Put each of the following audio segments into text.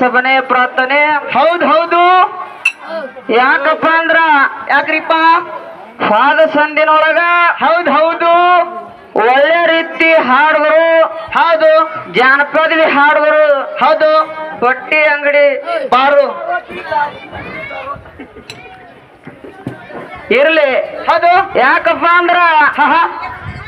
ಸಭನೆ ಪ್ರಾರ್ಥನೆ. ಹೌದ್ ಹೌದು. ಯಾಕಪ್ಪ ಅಂದ್ರ ಯಾಕ್ರಿಪ್ಪ? ಸಾಧ ಸಂದಿನೊಳಗ. ಹೌದ್ ಹೌದು. ಒಳ್ಳೆ ರೀತಿ ಹಾಡುವರು ಹೌದು. ಜಾನಪದವಿ ಹಾಡುವರು ಹೌದು. ಬಟ್ಟಿ ಅಂಗಡಿ. ಬಾರು. ಇರ್ಲಿ. ಹೌದು. ಯಾಕಪ್ಪ ಅಂದ್ರ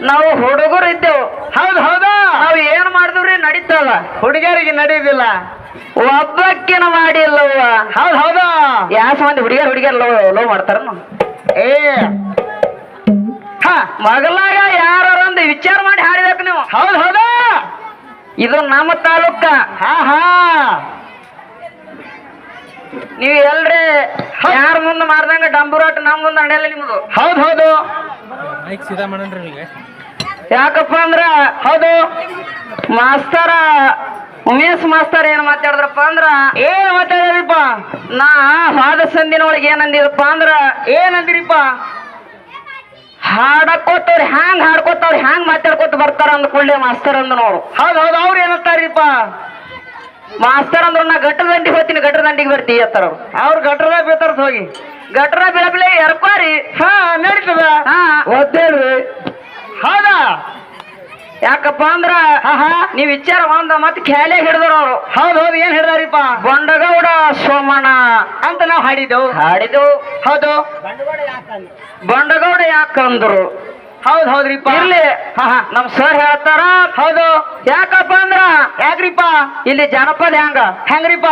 ನಾವು ಹುಡುಗರು ಇದ್ದೇವು ಹೌದು ಹೌದು. ನಾವು ಏನ್ ಮಾಡಿದ್ರಿ ನಡೀತಲ್ಲ. ಹುಡುಗಿಯರಿಗೆ ನಡೆಯುದಿಲ್ಲ ಒಬ್ಬಕ್ಕಿನ ಮಾಡಿಲ್ಲವ್ವ ಹೌದ್ ಹೌದಾ? ಯಾಸ ಮಂದಿ ಹುಡುಗಿಯರ್ ಹುಡುಗಿಯರ್ ಲೋ ಲೋ ಮಾಡ್ತಾರ ಏ. ಹಾ ಮಗಲಾಗ ಯಾರ ಒಂದು ವಿಚಾರ ಮಾಡಿ ಹಾಡ್ಬೇಕು ನೀವು. ಹೌದ್ ಹೌದಾ? ಇದು ನಮ್ಮ ತಾಲೂಕ. ಹಾ ಹಾ. ನೀವು ಎಲ್ರಿ ಯಾರ ಮುಂದೆ ಮಾಡ್ದಂಗ ಡಂಬೂರಾಟ ನಮ್ ಮುಂದೆ ನಡೆಯಲ್ಲ ನಿಮ್ದು. ಹೌದ್ ಹೌದು. ಯಾಕಪ್ಪ ಅಂದ್ರ ಹೌದು. ಮಾಸ್ತರ ಉಮೇಶ್ ಮಾಸ್ತರ್ ಏನ್ ಮಾತಾಡಿದ್ರಪ್ಪ ಅಂದ್ರ ಏನ್ ಮಾತಾಡಿದ್ರಪ್ಪ? ನಾ ಹಾದ ಸಂದಿನೊಳಗೆ ಏನಂದಿರಪ್ಪ ಅಂದ್ರ ಏನಂದಿರಿಪ್ಪ ಹಾಡಕೋತವ್ರಿ ಹ್ಯಾಂಗ್ ಹಾಡ್ಕೋತವ್ರಿ ಹ್ಯಾಂಗ್ ಮಾತಾಡ್ಕೋತ ಬರ್ತಾರ ಅಂದ್ಕೊಳ್ಳಿ ಮಾಸ್ತರ್ ಅಂದ್ರು ನೋಡು. ಹೌದ್ ಹೌದು ಅವ್ರು ಏನಂತಾರಿಪ್ಪ ಮಾಸ್ತರ್ ಅಂದ್ರ ನಾ ಗಟ್ರ ದಂಡಿಗೆ ಹೋಗ್ತೀನಿ ಗಟ್ರ ದಂಡಿಗೆ ಬರ್ತೀವಿ ಅತ್ತಾರ ಅವ್ರು. ಅವ್ರು ಗಟ್ರದ ಬೇತಾರ್ಸ್ ಹೋಗಿ. ಗಟ್ಟರ ಬೆಳಬೆಲೆ ಎರ್ಕೋರಿ ಹಾ ನಡೀತದ? ಹಾ. ಒದ್ದೇಳ್ರಿ ಹೌದಾ? ಯಾಕಪ್ಪ ಅಂದ್ರ ಹಾ ಹಾ ನೀವ್ ವಿಚಾರ ಒಂದ ಮತ್ ಖ್ಯಾಲೆ ಹಿಡಿದ್ರ ಅವ್ರು. ಹೌದ್ ಹೌದು ಏನ್ ಹಿಡ್ದಾರಿಪ್ಪ? ಬಂಡಗೌಡ ಸೋಮಣ್ಣ ಅಂತ ನಾವು ಹಾಡಿದೆವು ಹಾಡಿದೆವು ಹೌದು. ಬಂಡಗೌಡ ಯಾಕಂದ್ರು? ಹೌದ್ ಹೌದ್ರಿಪ್ಪ. ಇಲ್ಲಿ ಹಾ ಹಾ ನಮ್ ಸರ್ ಹೇಳ್ತಾರ. ಹೌದು. ಯಾಕಪ್ಪ ಅಂದ್ರ ಯಾಕ್ರಿಪ್ಪ? ಇಲ್ಲಿ ಜನಪದ ಹೆಂಗ ಹೆಂಗ್ರಿಪ್ಪ?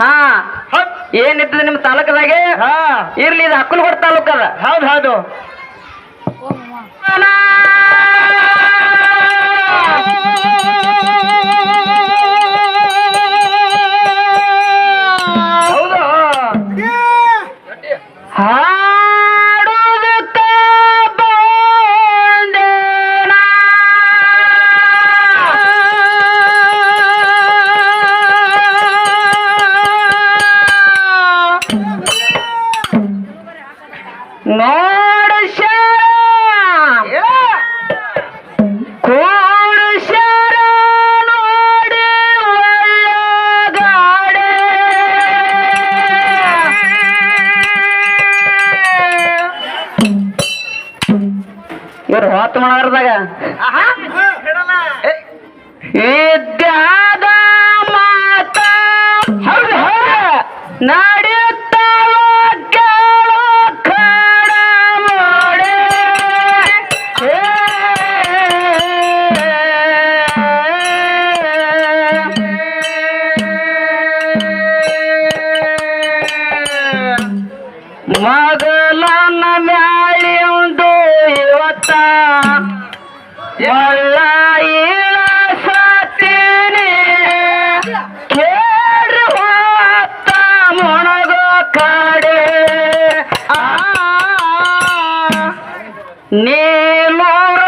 ಹಾ. ಏನಿರ್ತದೆ ನಿಮ್ ತಾಲೂಕದಾಗೆ? ಹಾ. ಇರ್ಲಿ ಇದು ಅಕ್ಕಲ್ಗೋಡ್ ತಾಲೂಕದ. ಹೌದ್ ಹೌದು. ಹೌದು ಇವ್ರು ಹೊತ್ತು ಮಾಡೋದ್ರಾಗ Nelo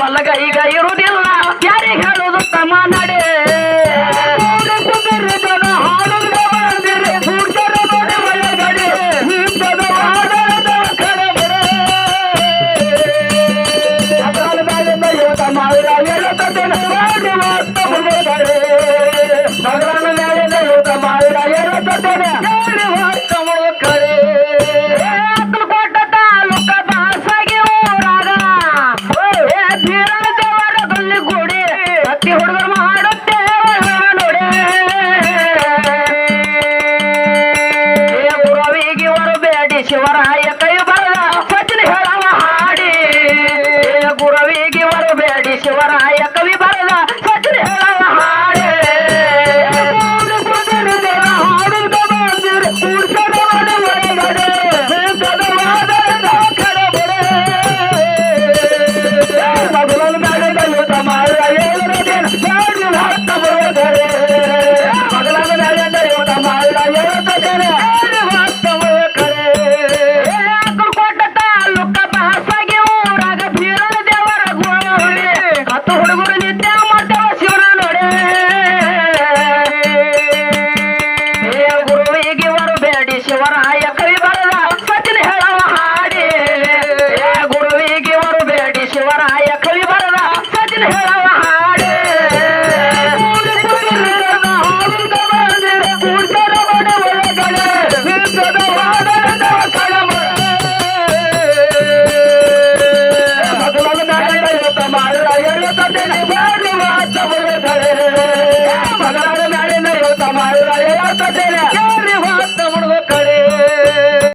ಬಲಗೈಗ ಇರುವುದಿಲ್ಲ. ರಾಯ